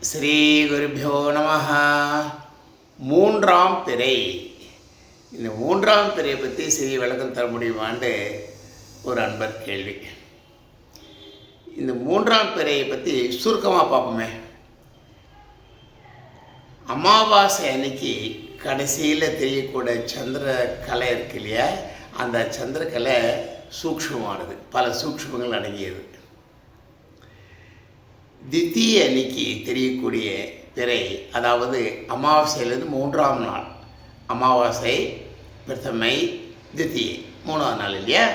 ஸ்ரீ குருபியோ நம மூன்றாம் பிறை இந்த மூன்றாம் பிறையை பற்றி சிறிய விளக்கம் தர முடியுமான்னு ஒரு அன்பர் கேள்வி. இந்த மூன்றாம் பிறையை பற்றி சுருக்கமாக பார்ப்போமே. அமாவாசை அன்னைக்கு கடைசியில் தெரியக்கூடிய சந்திர கலை இருக்கு இல்லையா? அந்த சந்திரக்கலை சூக்ஷ்மமானது. பல சூக்ஷ்மங்கள் அடங்கியது. தித்திய அன்னைக்கு தெரியக்கூடிய பிறை அதாவது அமாவாசையிலேருந்து மூன்றாம் நாள். அமாவாசை பிரதமை தித்தியை மூணாவது நாள் இல்லையா?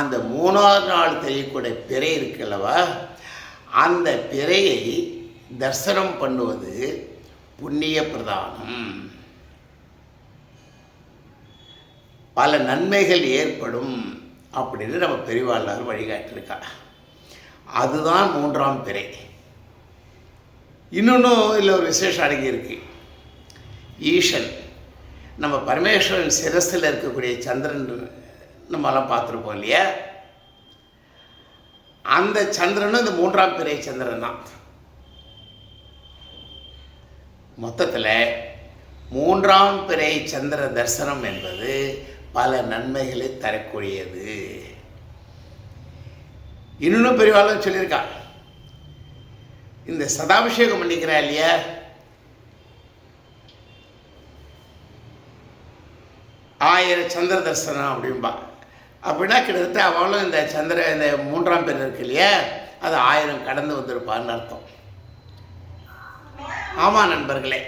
அந்த மூணாவது நாள் தெரியக்கூடிய பிறை இருக்குல்லவா அந்த பிறையை தரிசனம் பண்ணுவது புண்ணிய பிரதானம். பல நன்மைகள் ஏற்படும் அப்படின்னு நம்ம பெரியவாழ்வார் வழிகாட்டிருக்கா அதுதான் மூன்றாம் பிறை. இன்னொன்றும் இதில் ஒரு விசேஷம் அடங்கியிருக்கு ஈஷன் நம்ம பரமேஸ்வரன் சிரஸில் இருக்கக்கூடிய சந்திரன் நம்மலாம் பார்த்துருப்போம் இல்லையா? அந்த சந்திரனும் இந்த மூன்றாம் பிறை சந்திரன் தான். மொத்தத்தில் மூன்றாம் பிறை சந்திர தரிசனம் என்பது பல நன்மைகளை தரக்கூடியது. இன்னொன்னும் பெரியவாளும் சொல்லியிருக்காள் இந்த சதாபிஷேகம் பண்ணிக்கிறா இல்லையா? ஆயிரம் சந்திர தரிசனம் அப்படின்பா அப்படின்னா கிட்டத்தட்ட அவளும் இந்த சந்திர இந்த மூன்றாம் பேர் இருக்கு இல்லையா? அது ஆயிரம் கடந்து வந்திருப்பான்னு அர்த்தம். ஆமாம் நண்பர்களே.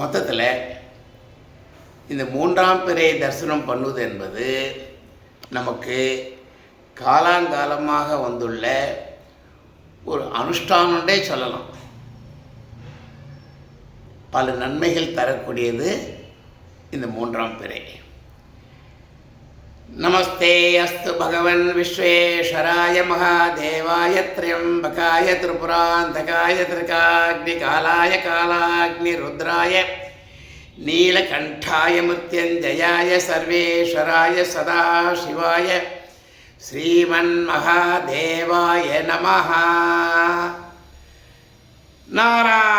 மொத்தத்தில் இந்த மூன்றாம் பிறையை தரிசனம் பண்ணுவது என்பது நமக்கு காலாங்காலமாக வந்துள்ள ஒரு அனுஷ்டானே சொல்லலாம். பல நன்மைகள் தரக்கூடியது இந்த மூன்றாம் பிறை. நமஸ்தே அஸ்து பகவன் விஸ்வேஸ்வராய மகாதேவாய திரியம்பகாய திரிபுராந்தகாய திருகாக்னி காலாய காலாக்னி ருத்ராய நீலகண்டாய முத்தியஞ்சயாய சர்வேஸ்வராய சதா சிவாய श्रीमन्महादेवाय नमः नारायण